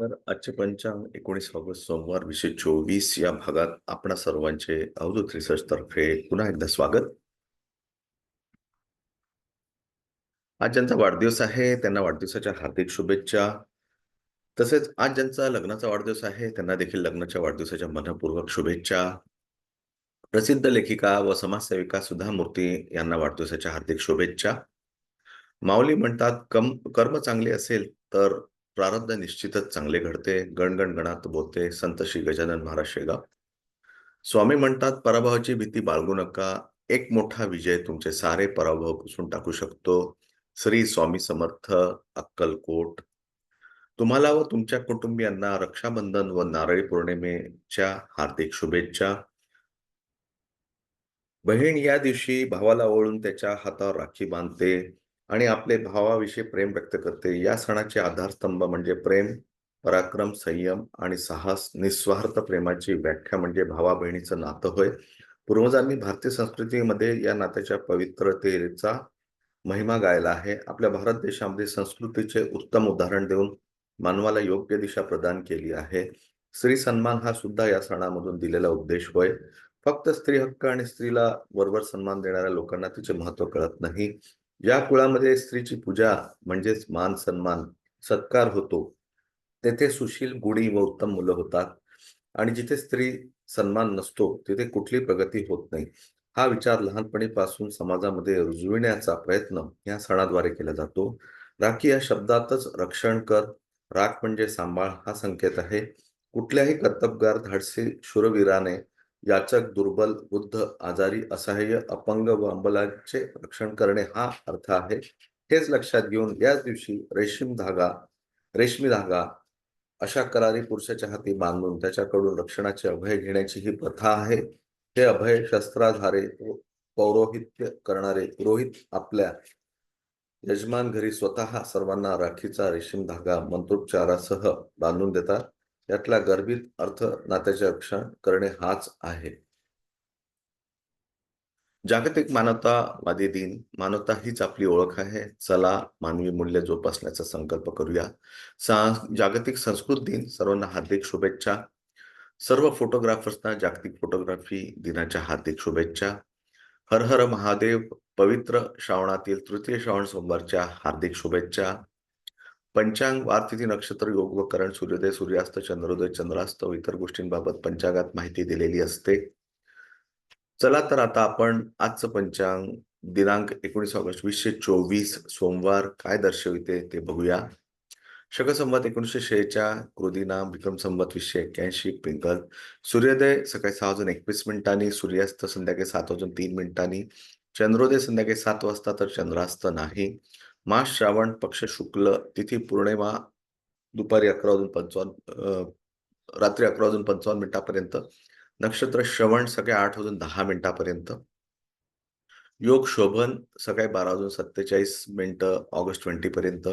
तर आजचे पंचांग एकोणीस ऑगस्ट सोमवार विषय चोवीस या भागात आपणा सर्वांचे अवधूत रिसर्च तर्फे पुन्हा एकदा स्वागत. आज ज्यांचा वाढदिवस आहे त्यांना वाढदिवसाच्या हार्दिक शुभेच्छा. तसेच आज ज्यांचा लग्नाचा वाढदिवस आहे त्यांना देखील लग्नाच्या वाढदिवसाच्या मनपूर्वक शुभेच्छा. प्रसिद्ध लेखिका व समाजसेविका सुधा मूर्ती यांना वाढदिवसाच्या हार्दिक शुभेच्छा. माऊली म्हणतात कम कर्म चांगले असेल तर प्रारब्ध निश्चितच चांगले घडते गणगण गणात बोलते संत श्री गजानन महाराज शेगाव. स्वामी म्हणतात पराभवाची भीती बाळगू नका एक मोठा विजय तुमचे सारे पराभव पुसून टाकू शकतो. श्री स्वामी समर्थ अक्कलकोट. तुम्हाला व तुमच्या कुटुंबियांना रक्षाबंधन व नारळी पौर्णिमेच्या हार्दिक शुभेच्छा. बहीण या दिवशी भावाला ओळून त्याच्या हातावर राखी बांधते. आणि आपले भावाविषयी प्रेम व्यक्त करते. या सणाचे आधारस्तंभ म्हणजे प्रेम पराक्रम संयम आणि साहस निस्वार्थ प्रेमाची व्याख्या म्हणजे भावा बहिणीचं नातं होय. पूर्वजांनी भारतीय संस्कृतीमध्ये या नात्याच्या पवित्रतेचा महिमा गायला आहे. आपल्या भारत देशामध्ये संस्कृतीचे उत्तम उदाहरण देऊन मानवाला योग्य दिशा प्रदान केली आहे. स्त्री सन्मान हा सुद्धा या सणामधून दिलेला उद्देश होय. फक्त स्त्री हक्क आणि स्त्रीला वरवर सन्मान देणाऱ्या लोकांना तिचे महत्त्व कळत नाही. या कुळामध्ये स्त्रीची पूजा म्हणजेच मान सन्मान सत्कार होतो. तेथे सुशील गुणी व उत्तम मुलं होतात. आणि जिथे स्त्री सन्मान नसतो तिथे कुठली प्रगती होत नाही. हा विचार लहानपणीपासून समाजामध्ये रुजविण्याचा प्रयत्न या सणाद्वारे केला जातो. राखी या शब्दातच रक्षण कर राख म्हणजे सांभाळ हा संकेत आहे. कुठल्याही कर्तबगार धाडसी शूरवीराने याचक दुर्बल बुद्ध आजारी असहाय्य अपंग व अंबलांचे रक्षण करणे हा अर्थ आहे. हेच लक्षात घेऊन याच दिवशी रेशीम धागा रेशमी धागा अशा करारी पुरुषाच्या हाती बांधून त्याच्याकडून रक्षणाचे अभय घेण्याची ही प्रथा आहे. हे अभय शस्त्राधारे पौरोहित्य करणारे पुरोहित आपल्या यजमान घरी स्वतः सर्वांना राखीचा रेशीम धागा मंत्रोच्चारासह बांधून देतात. यातला गर्भित अर्थ नात्याचे रक्षण करणे हाच आहे. जागतिक मानवतावादी दिन मानवता हीच आपली ओळख आहे. चला मानवी मूल्य जोपासण्याचा संकल्प करूया. जागतिक संस्कृत दिन सर्वांना हार्दिक शुभेच्छा. सर्व फोटोग्राफर्सना जागतिक फोटोग्राफी दिनाच्या हार्दिक शुभेच्छा. हर हर महादेव पवित्र श्रावणातील तृतीय श्रावण सोमवारच्या हार्दिक शुभेच्छा. पंचांग वारतिथी नक्षत्र योग व करण सूर्योदय सूर्यास्त चंद्रोदय चंद्रास्त व इतर गोष्टींबाबत पंचांगात माहिती दिलेली असते. चला तर आता आपण आजचं पंचांग दिनांक एकोणीस ऑगस्ट वीसशे चोवीस सोमवार काय दर्शविते ते बघूया. शक संवत एकोणीसशे शेच्या कृदीना विक्रम संवत वीसशे एक्क्याऐंशी पिंगल. सूर्योदय सकाळी सहा वाजून एकवीस मिनिटांनी सूर्यास्त संध्याकाळी सात वाजून तीन मिनिटांनी चंद्रोदय संध्याकाळी सात वाजता तर चंद्रास्त नाही. मास श्रावण पक्ष शुक्ल तिथी पौर्णिमा दुपारी अकरा वाजून पंचावन्न रात्री अकरा वाजून पंचावन्न मिनिटापर्यंत नक्षत्र श्रवण सकाळी आठ वाजून दहा मिनिटापर्यंत योग शोभन सकाळी बारा वाजून सत्तेचाळीस मिनिटं ऑगस्ट ट्वेंटी पर्यंत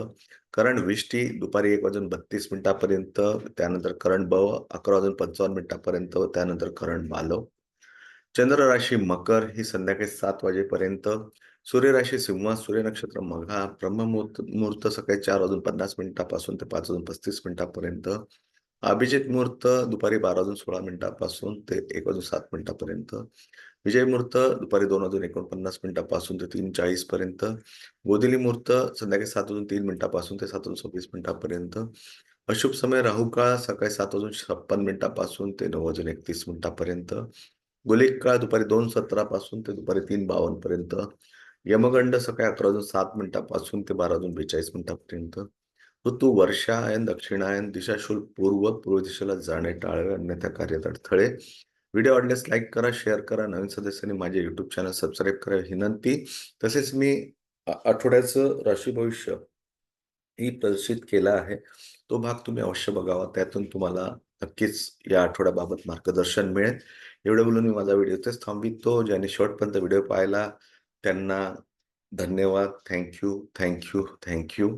करण विष्टी दुपारी एक वाजून बत्तीस मिनिटापर्यंत त्यानंतर करण बव अकरा वाजून पंचावन्न मिनिटापर्यंत व त्यानंतर करण बालव चंद्र राशी मकर ही संध्याकाळी सात वाजेपर्यंत सूर्यराशी सिंह सूर्य नक्षत्र मघा ब्रह्ममुहूर्त मुहूर्त सकाळी चार वाजून पन्नास मिनिटापासून ते पाच वाजून पस्तीस मिनिटापर्यंत. अभिजित मुहूर्त दुपारी बारा वाजून सोळा मिनिटापासून ते एक वाजून सात मिनिटापर्यंत. विजय मुहूर्त दुपारी दोन वाजून एकोणपन्नास मिनिटापासून ते तीन चाळीस पर्यंत गोदिली मुहूर्त संध्याकाळी सात वाजून तीन मिनिटापासून ते सात वाजून सव्वीस मिनिटापर्यंत. अशुभ समय राहू काळ सकाळी सात वाजून छप्पन मिनिटापासून ते नऊ वाजून एकतीस मिनिटापर्यंत. गुलिक काळ दुपारी दोन सतरापासून ते दुपारी तीन बावन्न पर्यंत यमगंड सकाळी अकरा वाजून सात मिनिटापासून ते बारा वाजून बेचाळीस मिनिटापर्यंत ऋतू वर्षायन दक्षिणायन दिशाशूल पूर्व पूर्व दिशेला जाणे टाळवे अन्यथा कार्यत अडथळे. व्हिडिओ आवडल्यास लाईक करा शेअर करा नवीन सदस्यांनी माझे युट्यूब चॅनल सबस्क्राईब करा विनंती. तसेच मी आठवड्याचं राशी भविष्य ही प्रदर्शित केला आहे. तो भाग तुम्ही अवश्य बघावा. त्यातून तुम्हाला नक्कीच या आठवड्याबाबत मार्गदर्शन मिळेल. एवढं बोलून मी माझा व्हिडिओ तेच थांबितो ज्याने शेवटपर्यंत व्हिडिओ पाहायला त्यांना धन्यवाद. Thank you thank you thank you